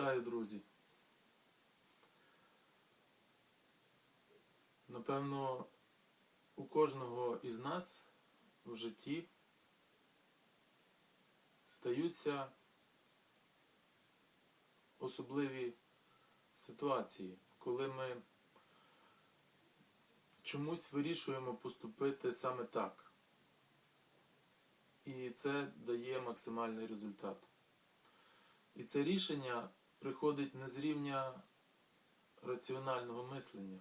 Вітаю, друзі. Напевно, у кожного із нас в житті стаються особливі ситуації, коли ми чомусь вирішуємо поступити саме так. І це дає максимальний результат. І це рішення приходить не з рівня раціонального мислення.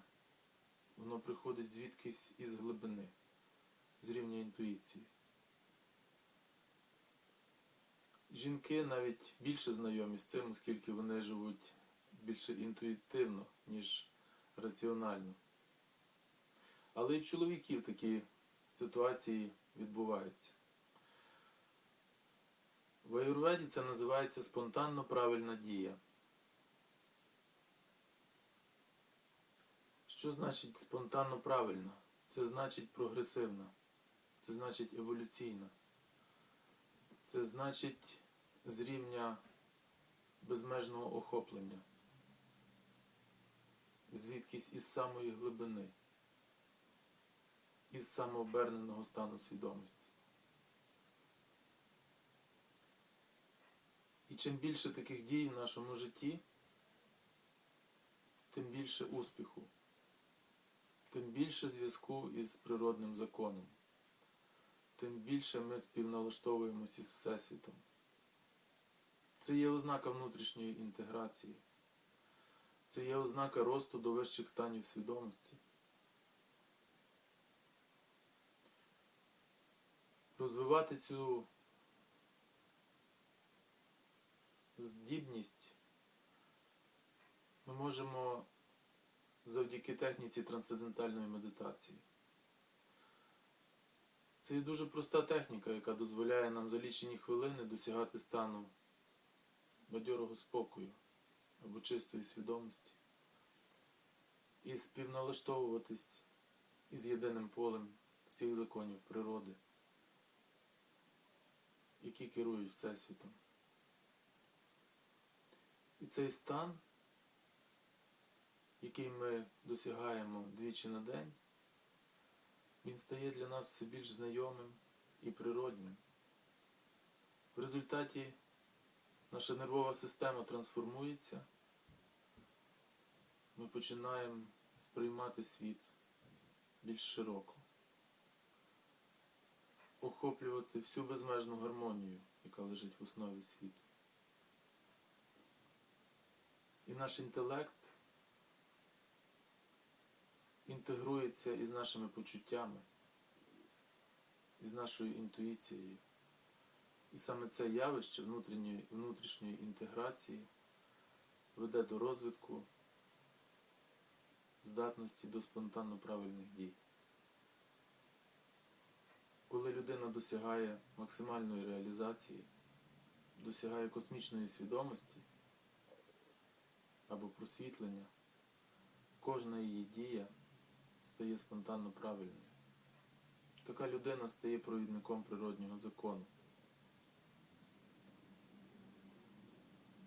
Воно приходить звідкись із глибини, з рівня інтуїції. Жінки навіть більше знайомі з цим, оскільки вони живуть більше інтуїтивно, ніж раціонально. Але і в чоловіків такі ситуації відбуваються. В аюрведі це називається спонтанно правильна дія. Що значить спонтанно правильна? Це значить прогресивна, це значить еволюційна, це значить з рівня безмежного охоплення, звідкись із самої глибини, із самооберненого стану свідомості. І чим більше таких дій в нашому житті, тим більше успіху, тим більше зв'язку із природним законом, тим більше ми співналаштовуємося із Всесвітом. Це є ознака внутрішньої інтеграції, це є ознака росту до вищих станів свідомості. Розвивати цю здібність ми можемо завдяки техніці трансцендентальної медитації. Це є дуже проста техніка, яка дозволяє нам за лічені хвилини досягати стану бадьорого спокою або чистої свідомості і співналаштовуватись із єдиним полем всіх законів природи, які керують Всесвітом. І цей стан, який ми досягаємо двічі на день, він стає для нас все більш знайомим і природним. В результаті наша нервова система трансформується, ми починаємо сприймати світ більш широко, охоплювати всю безмежну гармонію, яка лежить в основі світу. І наш інтелект інтегрується із нашими почуттями, із нашою інтуїцією. І саме це явище внутрішньої, внутрішньої інтеграції веде до розвитку здатності до спонтанно правильних дій. Коли людина досягає максимальної реалізації, досягає космічної свідомості, або просвітлення, кожна її дія стає спонтанно правильною. Така людина стає провідником природнього закону.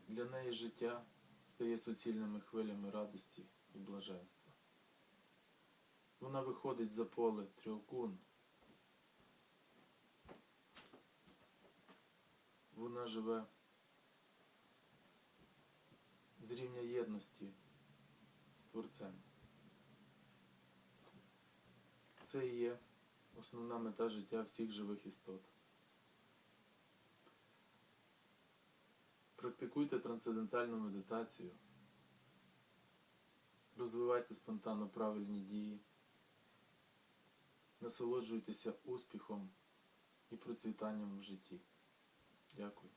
Для неї життя стає суцільними хвилями радості і блаженства. Вона виходить за поле трьохгун. Вона живе з рівня єдності з Творцем. Це і є основна мета життя всіх живих істот. Практикуйте трансцендентальну медитацію, розвивайте спонтанно правильні дії, насолоджуйтеся успіхом і процвітанням в житті. Дякую.